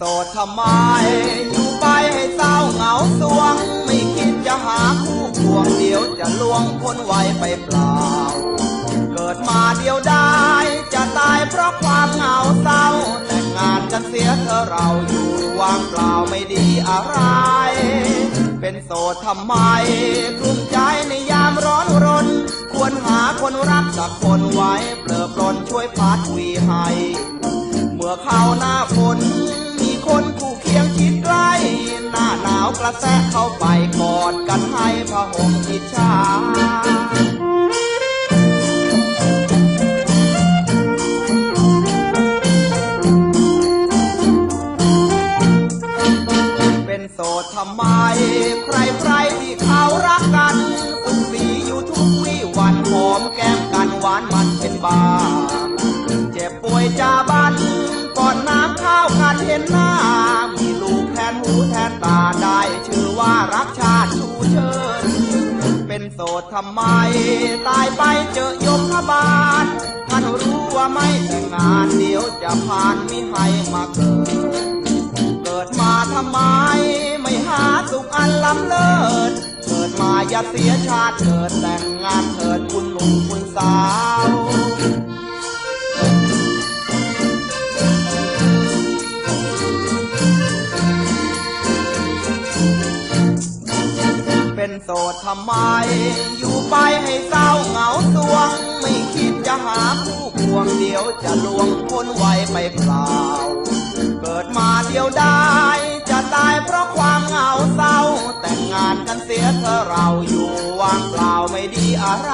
โสดทำไม อยู่ไปให้เศร้าเหงาสวง ไม่คิดจะหาคู่ควงเดียวจะลวงคนไวไปเปล่า เกิดมาเดียวได้ จะตายเพราะความเหงาเศร้า แต่งงานกันเสียเธอเราอยู่ว่างเปล่าไม่ดีอะไร เป็นโสดทำไมกลุ้มใจในยามร้อนรน ควรหาคนรักสักคนไว้เปลือปลนช่วยพัดวีให้ เมื่อเข้าหน้าฝาหนาวกระแทกเข้าไปกอดกันให้พะห่มอิจฉาเป็นโสดทำไม ใครใครที่เขารักกันสุขสีอยู่ทุกวี่วันหอมแก้มกันหวานมันเป็นบาเจ็บป่วยจาบันก่อนน้ำข้าวกันเห็นหน้า รักชาติชูเชิญ เป็นโสดทำไม ตายไปเจอยมพบาลท่านรู้ว่าไม่แต่งงานเดี๋ยวจะผ่านมิให้มาเกิด เกิดมาทำไม ไม่หาสุขอันล้ำเลิศ เกิดมาอย่าเสียชาติเกิดแต่งงานเถิดคุณหนุ่มคุณสาว เป็นโสดทำไม อยู่ไปให้เศร้าเหงาสวง ไม่คิดจะหาคู่ควงเดียวจะลวงคนไวไปเปล่า เกิดมาเดียวได้ จะตายเพราะความเหงาเศร้า แต่งงานกันเสียเธอเราอยู่ว่างเปล่าไม่ดีอะไร